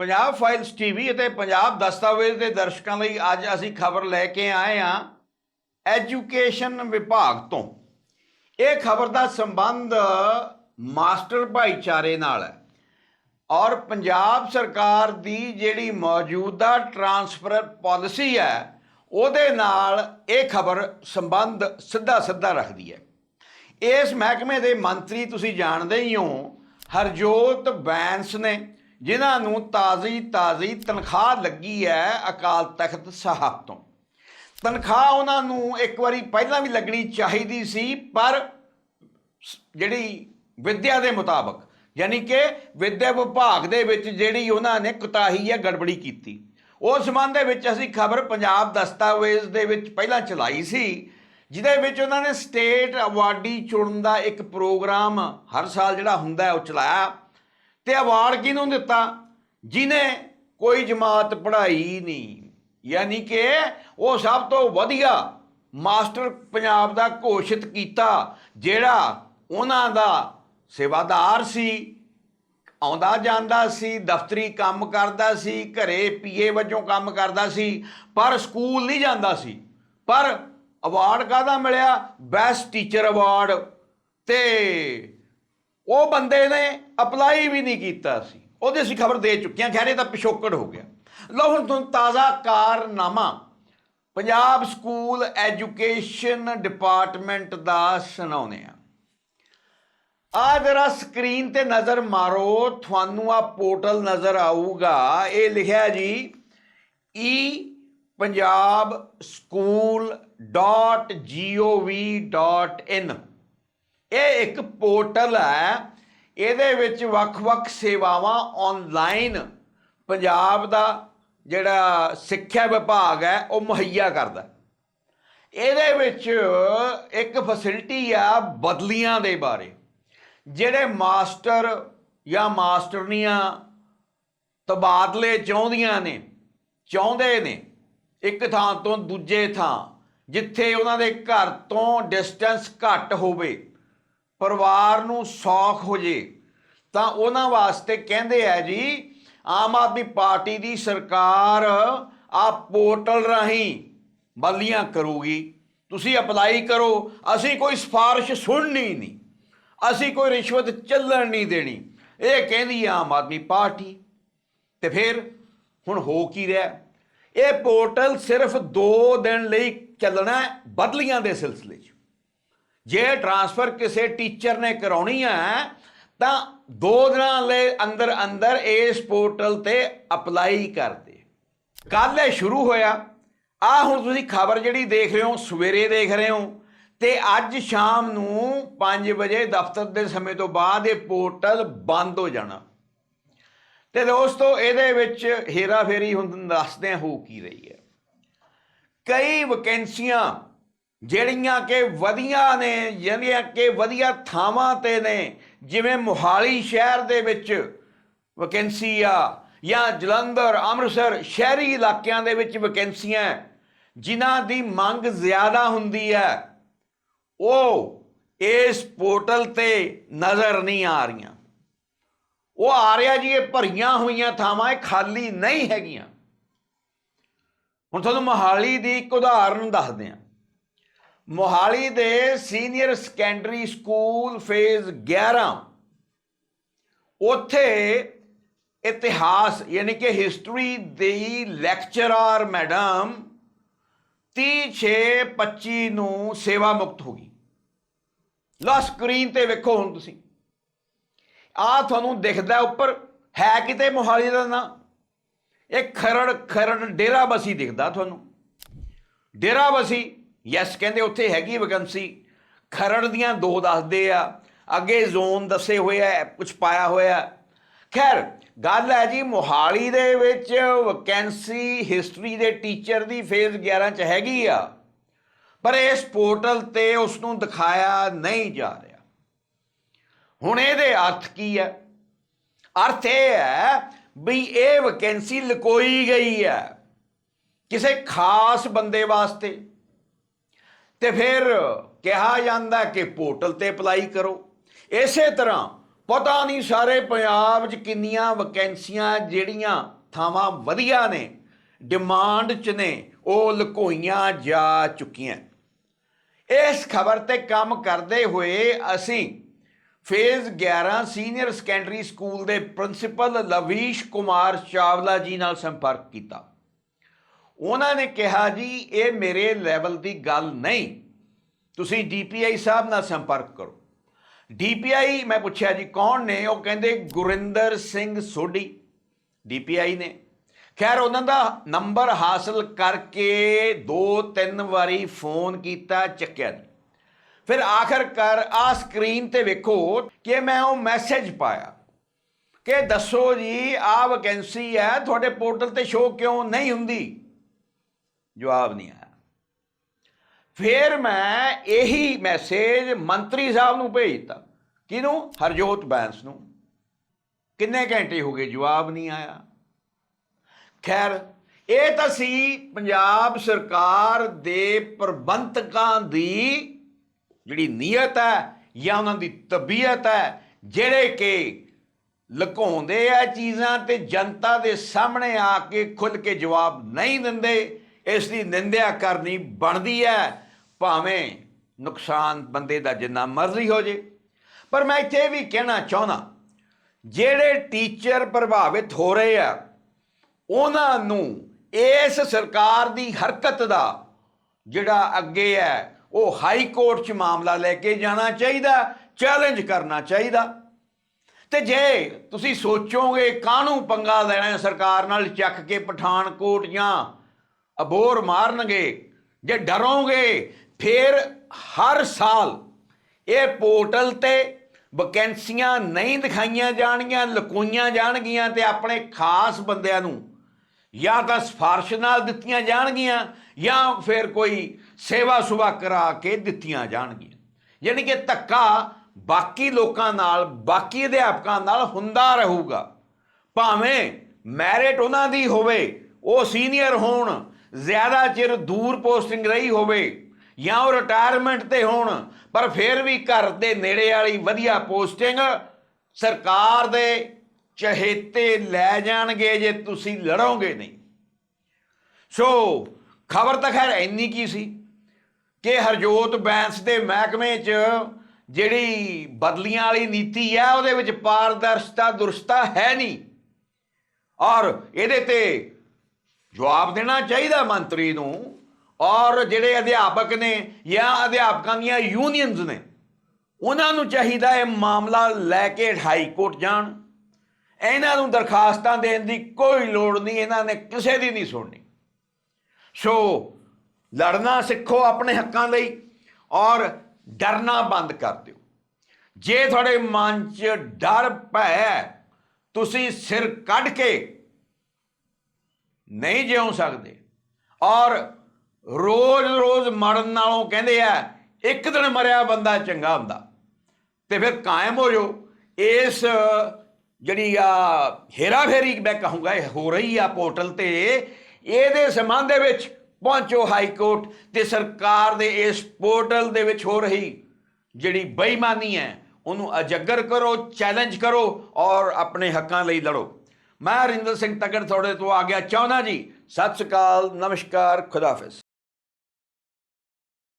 Punjab files TV ਅਤੇ ਪੰਜਾਬ ਦਸਤਾਵੇਜ਼ ਦੇ ਦਰਸ਼ਕਾਂ ਲਈ ਅੱਜ ਅਸੀਂ ਖਬਰ ਲੈ ਕੇ ਆਏ ਹਾਂ ਐਜੂਕੇਸ਼ਨ ਵਿਭਾਗ ਤੋਂ। ਇਹ ਖਬਰ ਦਾ ਸੰਬੰਧ ਮਾਸਟਰ ਭਾਈਚਾਰੇ ਨਾਲ ਹੈ ਔਰ ਪੰਜਾਬ ਸਰਕਾਰ ਦੀ ਜਿਹੜੀ ਮੌਜੂਦਾ ਟਰਾਂਸਫਰ ਪਾਲਿਸੀ ਹੈ, ਉਹਦੇ ਨਾਲ ਇਹ ਖਬਰ ਸੰਬੰਧ ਸਿੱਧਾ ਸਿੱਧਾ ਰੱਖਦੀ ਹੈ। ਇਸ ਮਹਿਕਮੇ ਦੇ ਮੰਤਰੀ ਤੁਸੀਂ ਜਾਣਦੇ ਹੀ ਹੋ, ਹਰਜੋਤ ਬੈਂਸ ਨੇ ਜਿਨ੍ਹਾਂ ਨੂੰ ਤਾਜ਼ੀ ਤਾਜ਼ੀ ਤਨਖਾਹ ਲੱਗੀ ਹੈ ਅਕਾਲ ਤਖਤ ਸਾਹਿਬ ਤੋਂ। ਤਨਖਾਹ ਉਹਨਾਂ ਨੂੰ ਇੱਕ ਵਾਰੀ ਪਹਿਲਾਂ ਵੀ ਲੱਗਣੀ ਚਾਹੀਦੀ ਸੀ, ਪਰ ਸ- ਜਿਹੜੀ ਵਿਦਿਆ ਦੇ ਮੁਤਾਬਕ, ਯਾਨੀ ਕਿ ਵਿਦਿਆ ਵਿਭਾਗ ਦੇ ਵਿੱਚ ਜਿਹੜੀ ਉਹਨਾਂ ਨੇ ਕੁਤਾਹੀ ਜਾਂ ਗੜਬੜੀ ਕੀਤੀ। ਉਸ ਸੰਬੰਧ ਦੇ ਵਿੱਚ ਅਸੀਂ ਖਬਰ ਪੰਜਾਬ ਦਸਤਾਵੇਜ਼ ਦੇ ਵਿੱਚ ਪਹਿਲਾਂ ਚਲਾਈ ਸੀ, ਜਿਹਦੇ ਵਿੱਚ ਉਹਨਾਂ ਨੇ ਸਟੇਟ ਅਵਾਰਡੀ ਚੁਣਨ ਦਾ ਇੱਕ ਪ੍ਰੋਗਰਾਮ ਹਰ ਸਾਲ ਜਿਹੜਾ ਹੁੰਦਾ ਹੈ ਉਹ ਚਲਾਇਆ। ਤੇ ਅਵਾਰਡ ਕਿਹਨੂੰ ਦਿੱਤਾ? ਜਿਨੇ ਕੋਈ ਜਮਾਤ ਪੜ੍ਹਾਈ ਨਹੀਂ। ਯਾਨੀ ਕਿ ਉਹ ਸਭ ਤੋਂ ਵਧੀਆ ਮਾਸਟਰ ਪੰਜਾਬ ਦਾ ਘੋਸ਼ਿਤ ਕੀਤਾ, ਜਿਹੜਾ ਉਹਨਾਂ ਦਾ ਸੇਵਾਦਾਰ ਸੀ, ਆਉਂਦਾ ਜਾਂਦਾ ਸੀ, ਦਫ਼ਤਰੀ ਕੰਮ ਕਰਦਾ ਸੀ, ਘਰੇ ਪੀਏ ਵਜੋਂ ਕੰਮ ਕਰਦਾ ਸੀ, ਪਰ ਸਕੂਲ ਨਹੀਂ ਜਾਂਦਾ ਸੀ। ਪਰ ਅਵਾਰਡ ਕਾਹਦਾ ਮਿਲਿਆ? ਬੈਸਟ ਟੀਚਰ ਅਵਾਰਡ ਤੇ ਉਹ ਬੰਦੇ ਨੇ ਅਪਲਾਈ ਵੀ ਨਹੀਂ ਕੀਤਾ ਸੀ। ਉਹਦੇ ਅਸੀਂ ਖਬਰ ਦੇ ਚੁੱਕੇ ਹਾਂ। ਖੈਰ, ਇਹ ਤਾਂ ਪਿਛੋਕੜ ਹੋ ਗਿਆ। ਲਓ ਹੁਣ ਤੁਹਾਨੂੰ ਤਾਜ਼ਾ ਕਾਰਨਾਮਾ। ਪੰਜਾਬ ਸਕੂਲ ਐਜੂਕੇਸ਼ਨ ਡਿਪਾਰਟਮੈਂਟ ਦਾ ਸੁਣਾਉਂਦੇ ਆ ਆ ਜਰਾ ਸਕਰੀਨ ਤੇ ਨਜ਼ਰ ਮਾਰੋ। ਤੁਹਾਨੂੰ ਆ ਪੋਰਟਲ ਨਜ਼ਰ ਆਊਗਾ। ਇਹ ਲਿਖਿਆ ਜੀ, ਈ ਪੰਜਾਬ ਸਕੂਲ .gov.in ਇਹ ਇੱਕ ਪੋਰਟਲ ਹੈ। ਇਹਦੇ ਵਿੱਚ ਵੱਖ-ਵੱਖ ਸੇਵਾਵਾਂ ਆਨਲਾਈਨ ਪੰਜਾਬ ਦਾ ਜਿਹੜਾ ਸਿੱਖਿਆ ਵਿਭਾਗ ਹੈ, ਉਹ ਮੁਹੱਈਆ ਕਰਦਾ ਇਹਦੇ ਵਿੱਚ ਇੱਕ ਫੈਸਿਲਿਟੀ ਆ ਬਦਲੀਆਂ ਦੇ ਬਾਰੇ। ਜਿਹੜੇ ਮਾਸਟਰ ਜਾਂ ਮਾਸਟਰਨੀਆਂ ਤਬਾਦਲੇ ਚਾਹੁੰਦੀਆਂ ਨੇ, ਚਾਹੁੰਦੇ ਨੇ, ਇੱਕ ਥਾਂ ਤੋਂ ਦੂਜੇ ਥਾਂ, ਜਿੱਥੇ ਉਹਨਾਂ ਦੇ ਘਰ ਤੋਂ ਡਿਸਟੈਂਸ ਘੱਟ ਹੋਵੇ ਪਰਿਵਾਰ ਨੂੰ ਸੌਖ ਹੋ ਜੇ, ਤਾਂ ਉਹਨਾਂ ਵਾਸਤੇ ਕਹਿੰਦੇ ਆ ਜੀ, ਆਮ ਆਦਮੀ ਪਾਰਟੀ ਦੀ ਸਰਕਾਰ ਆ ਪੋਰਟਲ ਰਾਹੀਂ ਬਦਲੀਆਂ ਕਰੂਗੀ। ਤੁਸੀਂ ਅਪਲਾਈ ਕਰੋ, ਅਸੀਂ ਕੋਈ ਸਿਫਾਰਿਸ਼ ਸੁਣਨੀ ਨਹੀਂ, ਅਸੀਂ ਕੋਈ ਰਿਸ਼ਵਤ ਚੱਲਣ ਨਹੀਂ ਦੇਣੀ। ਇਹ ਕਹਿੰਦੀ ਆਮ ਆਦਮੀ ਪਾਰਟੀ। ਤੇ ਫਿਰ ਹੁਣ ਹੋ ਕੀ ਰਿਹਾ? ਇਹ ਪੋਰਟਲ ਸਿਰਫ 2 ਦਿਨ ਲਈ ਚੱਲਣਾ ਬਦਲੀਆਂ ਦੇ ਸਿਲਸਿਲੇ 'ਚ। ਜੇ ਟ੍ਰਾਂਸਫਰ ਕਿਸੇ ਟੀਚਰ ਨੇ ਕਰਾਉਣੀ ਹੈ, ਤਾਂ ਦੋ ਦਿਨਾਂ ਦੇ ਅੰਦਰ ਅੰਦਰ ਇਸ ਪੋਰਟਲ ਤੇ ਅਪਲਾਈ ਕਰ ਦੇ। ਕੱਲ ਇਹ ਸ਼ੁਰੂ ਹੋਇਆ। ਆ ਹੁਣ ਤੁਸੀਂ ਖਬਰ ਜਿਹੜੀ ਦੇਖ ਰਹੇ ਹੋ, ਸਵੇਰੇ ਦੇਖ ਰਹੇ ਹੋ। ਤੇ ਅੱਜ ਸ਼ਾਮ ਨੂੰ 5 ਵਜੇ ਦਫ਼ਤਰ ਦੇ ਸਮੇਂ ਤੋਂ ਬਾਅਦ ਇਹ ਪੋਰਟਲ ਬੰਦ ਹੋ ਜਾਣਾ। ਤੇ ਦੋਸਤੋ, ਇਹਦੇ ਵਿੱਚ ਹੇਰਾ ਫੇਰੀ ਹੁਣ ਦੱਸਦੇ ਹੋ ਕੀ ਰਹੀ ਹੈ। ਕਈ ਵੈਕੈਂਸੀਆਂ ਜਿਹੜੀਆਂ ਕਿ ਵਧੀਆਂ ਨੇ, ਜਿਹੜੀਆਂ ਕਿ ਵਧੀਆ ਥਾਵਾਂ ਤੇ ਨੇ, ਜਿਵੇਂ ਮੁਹਾਲੀ ਸ਼ਹਿਰ ਦੇ ਵਿੱਚ ਵੈਕੈਂਸੀ ਆ ਜਾਂ ਜਲੰਧਰ, ਅੰਮ੍ਰਿਤਸਰ ਸ਼ਹਿਰੀ ਇਲਾਕਿਆਂ ਦੇ ਵਿੱਚ ਵੈਕੈਂਸੀਆਂ ਜਿਨ੍ਹਾਂ ਦੀ ਮੰਗ ਜ਼ਿਆਦਾ ਹੁੰਦੀ ਹੈ ਉਹ ਇਸ ਪੋਰਟਲ ਤੇ ਨਜ਼ਰ ਨਹੀਂ ਆ ਰਹੀਆਂ। ਉਹ ਆ ਰਿਹਾ ਜੀ, ਇਹ ਭਰੀਆਂ ਹੋਈਆਂ ਥਾਵਾਂ, ਇਹ ਖਾਲੀ ਨਹੀਂ ਹੈਗੀਆਂ। ਹੁਣ ਤੁਹਾਨੂੰ ਮੋਹਾਲੀ ਦੀ ਇੱਕ ਉਦਾਹਰਨ ਦੱਸਦੇ ਹਾਂ ਮੋਹਾਲੀ ਦੇ ਸੀਨੀਅਰ ਸੈਕੰਡਰੀ ਸਕੂਲ ਫੇਜ਼ 11 ਉੱਥੇ ਇਤਿਹਾਸ, ਯਾਨੀ ਕਿ ਹਿਸਟਰੀ ਦੀ ਲੈਕਚਰਰ ਮੈਡਮ 3625 ਨੂੰ ਸੇਵਾ ਮੁਕਤ ਹੋ ਗਈ। ਲਾ ਸਕਰੀਨ ਤੇ ਵੇਖੋ ਹੁਣ ਤੁਸੀਂ। ਆ ਤੁਹਾਨੂੰ ਦਿਖਦਾ ਉੱਪਰ, ਹੈ ਕਿਤੇ ਮੋਹਾਲੀ ਦਾ ਨਾਂ? ਇਹ ਖਰੜ ਖਰੜ ਡੇਰਾ ਬਸੀ ਦਿਖਦਾ ਤੁਹਾਨੂੰ। ਡੇਰਾ ਬਸੀ ਯੈਸ ਕਹਿੰਦੇ ਉੱਥੇ ਹੈਗੀ ਵੈਕੈਂਸੀ ਖਰੜ ਦੀਆਂ ਦੋ ਦੱਸਦੇ ਆ। ਅੱਗੇ ਜ਼ੋਨ ਦੱਸੇ ਹੋਏ ਆ ਕੁਝ ਪਾਇਆ ਹੋਇਆ। ਖੈਰ, ਗੱਲ ਹੈ ਜੀ ਮੋਹਾਲੀ ਦੇ ਵਿੱਚ ਵੈਕੈਂਸੀ ਹਿਸਟਰੀ ਦੇ ਟੀਚਰ ਦੀ ਫੇਜ਼ 11 ਚ ਹੈਗੀ ਆ। ਪਰ ਇਸ ਪੋਰਟਲ ਤੇ ਉਸ ਨੂੰ ਦਿਖਾਇਆ ਨਹੀਂ ਜਾ ਰਿਹਾ। ਹੁਣ ਇਹਦੇ ਅਰਥ ਕੀ ਹੈ? ਅਰਥ ਇਹ ਹੈ ਵੀ ਇਹ ਵੈਕੈਂਸੀ ਲਕੋਈ ਗਈ ਹੈ ਕਿਸੇ ਖਾਸ ਬੰਦੇ ਵਾਸਤੇ। ਤੇ ਫਿਰ ਕਿਹਾ ਜਾਂਦਾ ਕਿ ਪੋਰਟਲ ਤੇ ਅਪਲਾਈ ਕਰੋ। ਇਸੇ ਤਰ੍ਹਾਂ ਪਤਾ ਨਹੀਂ ਸਾਰੇ ਪੰਜਾਬ 'ਚ ਕਿੰਨੀਆਂ ਵੈਕੈਂਸੀਆਂ ਜਿਹੜੀਆਂ ਥਾਵਾਂ ਵਧੀਆ ਨੇ ਡਿਮਾਂਡ 'ਚ ਨੇ, ਉਹ ਲੁਕੋਈਆਂ ਜਾ ਚੁੱਕੀਆਂ। ਇਸ ਖਬਰ ਤੇ ਕੰਮ ਕਰਦੇ ਹੋਏ ਅਸੀਂ ਫੇਜ਼ 11 ਸੀਨੀਅਰ ਸੈਕੰਡਰੀ ਸਕੂਲ ਦੇ ਪ੍ਰਿੰਸੀਪਲ ਲਵੀਸ਼ ਕੁਮਾਰ ਚਾਵਲਾ ਜੀ ਨਾਲ ਸੰਪਰਕ ਕੀਤਾ। ਉਹਨਾਂ ਨੇ ਕਿਹਾ ਜੀ, ਇਹ ਮੇਰੇ ਲੈਵਲ ਦੀ ਗੱਲ ਨਹੀਂ। ਤੁਸੀਂ ਡੀਪੀਆਈ ਸਾਹਿਬ ਨਾਲ ਸੰਪਰਕ ਕਰੋ। ਡੀਪੀਆਈ ਮੈਂ ਪੁੱਛਿਆ ਜੀ, ਕੌਣ ਨੇ? ਉਹ ਕਹਿੰਦੇ ਗੁਰਿੰਦਰ ਸਿੰਘ ਸੋਢੀ ਡੀਪੀਆਈ ਨੇ। ਖੈਰ, ਉਹਨਾਂ ਦਾ ਨੰਬਰ ਹਾਸਲ ਕਰਕੇ ਦੋ ਤਿੰਨ ਵਾਰੀ ਫੋਨ ਕੀਤਾ, ਚੱਕਿਆ ਨਹੀਂ ਫਿਰ ਆਖਰਕਾਰ ਆ ਸਕਰੀਨ ਤੇ ਵੇਖੋ ਕਿ ਮੈਂ ਉਹ ਮੈਸੇਜ ਪਾਇਆ। ਕਿ ਦੱਸੋ ਜੀ ਆ ਵੈਕੈਂਸੀ ਹੈ, ਤੁਹਾਡੇ ਪੋਰਟਲ ਤੇ ਸ਼ੋ ਕਿਉਂ ਨਹੀਂ ਹੁੰਦੀ? ਜਵਾਬ ਨਹੀਂ ਆਇਆ। ਫਿਰ ਮੈਂ ਇਹੀ ਮੈਸੇਜ ਮੰਤਰੀ ਸਾਹਿਬ ਨੂੰ ਭੇਜ ਦਿੱਤਾ। ਕਿਹਨੂੰ? ਹਰਜੋਤ ਬੈਂਸ ਨੂੰ। ਕਿੰਨੇ ਘੰਟੇ ਹੋ ਗਏ ਜਵਾਬ ਨਹੀਂ ਆਇਆ। ਖੈਰ, ਇਹ ਤਾਂ ਸੀ ਪੰਜਾਬ ਸਰਕਾਰ ਦੇ ਪ੍ਰਬੰਧਕਾਂ ਦੀ ਜਿਹੜੀ ਨੀਅਤ ਹੈ ਜਾਂ ਉਹਨਾਂ ਦੀ ਤਬੀਅਤ ਹੈ, ਜਿਹੜੇ ਕਿ ਲੁਕਾਉਂਦੇ ਆ ਚੀਜ਼ਾਂ ਤੇ ਜਨਤਾ ਦੇ ਸਾਹਮਣੇ ਆ ਕੇ ਖੁੱਲ ਕੇ ਜਵਾਬ ਨਹੀਂ ਦਿੰਦੇ। ਇਸ ਦੀ ਨਿੰਦਿਆ ਕਰਨੀ ਬਣਦੀ ਹੈ, ਭਾਵੇਂ ਨੁਕਸਾਨ ਬੰਦੇ ਦਾ ਜਿੰਨਾ ਮਰਜ਼ੀ ਹੋ ਜੇ। ਪਰ ਮੈਂ ਇੱਥੇ ਇਹ ਵੀ ਕਹਿਣਾ ਚਾਹੁੰਦਾ, ਜਿਹੜੇ ਟੀਚਰ ਪ੍ਰਭਾਵਿਤ ਹੋ ਰਹੇ ਆ, ਉਹਨਾਂ ਨੂੰ ਇਸ ਸਰਕਾਰ ਦੀ ਹਰਕਤ ਦਾ ਜਿਹੜਾ ਅੱਗੇ ਹੈ, ਉਹ ਹਾਈ ਕੋਰਟ 'ਚ ਮਾਮਲਾ ਲੈ ਕੇ ਜਾਣਾ ਚਾਹੀਦਾ, ਚੈਲੰਜ ਕਰਨਾ ਚਾਹੀਦਾ। ਤੇ ਜੇ ਤੁਸੀਂ ਸੋਚੋਗੇ ਕਾਹਨੂੰ ਪੰਗਾ ਲੈਣਾ ਸਰਕਾਰ ਨਾਲ ਚੱਕ ਕੇ ਪਠਾਨਕੋਟ ਜਾਂ ਅਬੋਰ ਮਾਰਨਗੇ, ਜੇ ਡਰੋਗੇ, ਫਿਰ ਹਰ ਸਾਲ ਇਹ ਪੋਰਟਲ ਤੇ ਵੈਕੈਂਸੀਆਂ ਨਹੀਂ ਦਿਖਾਈਆਂ ਜਾਣਗੀਆਂ, ਲਕੋਈਆਂ ਜਾਣਗੀਆਂ ਤੇ ਆਪਣੇ ਖਾਸ ਬੰਦਿਆਂ ਨੂੰ ਜਾਂ ਤਾਂ ਸਿਫਾਰਿਸ਼ ਨਾਲ ਦਿੱਤੀਆਂ ਜਾਣਗੀਆਂ ਜਾਂ ਫਿਰ ਕੋਈ ਸੇਵਾ ਸੁਭਾ ਕਰਾ ਕੇ ਦਿੱਤੀਆਂ ਜਾਣਗੀਆਂ। ਯਾਨੀ ਕਿ ਧੱਕਾ ਬਾਕੀ ਲੋਕਾਂ ਨਾਲ, ਬਾਕੀ ਅਧਿਆਪਕਾਂ ਨਾਲ ਹੁੰਦਾ ਰਹੂਗਾ। ਭਾਵੇਂ ਮੈਰਿਟ ਉਹਨਾਂ ਦੀ ਹੋਵੇ, ਉਹ ਸੀਨੀਅਰ ਹੋਣ ਜ਼ਿਆਦਾ ਚਿਰ ਦੂਰ ਪੋਸਟਿੰਗ ਰਹੀ ਹੋਵੇ ਜਾਂ ਉਹ ਰਿਟਾਇਰਮੈਂਟ ਤੇ ਹੋਣ, ਪਰ ਫਿਰ ਵੀ ਘਰ ਦੇ ਨੇੜੇ ਵਾਲੀ ਵਧੀਆ ਪੋਸਟਿੰਗ ਸਰਕਾਰ ਦੇ ਚਹੇਤੇ ਲੈ ਜਾਣਗੇ ਜੇ ਤੁਸੀਂ ਲੜੋਗੇ ਨਹੀਂ। ਸੋ ਖਬਰ ਤਾਂ ਖੈਰ ਇੰਨੀ ਕੀ ਸੀ ਕਿ ਹਰਜੋਤ ਬੈਂਸ ਦੇ ਮਹਿਕਮੇ 'ਚ ਜਿਹੜੀ ਬਦਲੀਆਂ ਵਾਲੀ ਨੀਤੀ ਹੈ, ਉਹਦੇ ਵਿੱਚ ਪਾਰਦਰਸ਼ਤਾ, ਦੁਰਸਤਾ ਹੈ ਨਹੀਂ। ਔਰ ਇਹਦੇ ਤੇ ਜਵਾਬ ਦੇਣਾ ਚਾਹੀਦਾ ਮੰਤਰੀ ਨੂੰ। ਔਰ ਜਿਹੜੇ ਅਧਿਆਪਕ ਨੇ ਜਾਂ ਅਧਿਆਪਕਾਂ ਦੀਆਂ ਯੂਨੀਅਨਸ ਨੇ, ਉਹਨਾਂ ਨੂੰ ਚਾਹੀਦਾ ਇਹ ਮਾਮਲਾ ਲੈ ਕੇ ਹਾਈ ਕੋਰਟ ਜਾਣ। ਇਹਨਾਂ ਨੂੰ ਦਰਖਾਸਤਾਂ ਦੇਣ ਦੀ ਕੋਈ ਲੋੜ ਨਹੀਂ, ਇਹਨਾਂ ਨੇ ਕਿਸੇ ਦੀ ਨਹੀਂ ਸੁਣਨੀ। ਸੋ ਲੜਨਾ ਸਿੱਖੋ ਆਪਣੇ ਹੱਕਾਂ ਲਈ ਔਰ ਡਰਨਾ ਬੰਦ ਕਰ ਦਿਓ। ਜੇ ਤੁਹਾਡੇ ਮਨ 'ਚ ਡਰ ਭੈ ਤੁਸੀਂ ਸਿਰ ਕੱਢ ਕੇ ਨਹੀਂ ਜਿਉ ਸਕਦੇ। ਔਰ ਰੋਜ਼-ਰੋਜ਼ ਮਰਨ ਨਾਲੋਂ ਕਹਿੰਦੇ ਆ, ਇੱਕ ਦਿਨ ਮਰਿਆ ਬੰਦਾ ਚੰਗਾ ਹੁੰਦਾ। ਤੇ ਫਿਰ ਕਾਇਮ ਹੋ ਜਾਓ। ਇਸ ਜਿਹੜੀ ਆ ਹੇਰਾ ਫੇਰੀ ਮੈਂ ਕਹੂੰਗਾ, ਇਹ ਹੋ ਰਹੀ ਆ ਪੋਰਟਲ ਤੇ। ਇਹਦੇ ਸੰਬੰਧ ਦੇ ਵਿੱਚ ਪਹੁੰਚੋ ਹਾਈ ਕੋਰਟ ਤੇ ਸਰਕਾਰ ਦੇ ਇਸ ਪੋਰਟਲ ਦੇ ਵਿੱਚ ਹੋ ਰਹੀ ਜਿਹੜੀ ਬੇਈਮਾਨੀ ਹੈ, ਉਹਨੂੰ ਅਜੱਗਰ ਕਰੋ, ਚੈਲੰਜ ਕਰੋ ਔਰ ਆਪਣੇ ਹੱਕਾਂ ਲਈ ਲੜੋ। ਮੈਂ ਹਰਿੰਦਰ ਸਿੰਘ ਤਗੜ, ਤੁਹਾਡੇ ਤੋਂ ਆ ਗਿਆ ਚਾਹੁੰਦਾ ਜੀ। ਸਤਿ ਸ੍ਰੀ ਅਕਾਲ, ਨਮਸਕਾਰ ਖੁਦਾਫਿਜ਼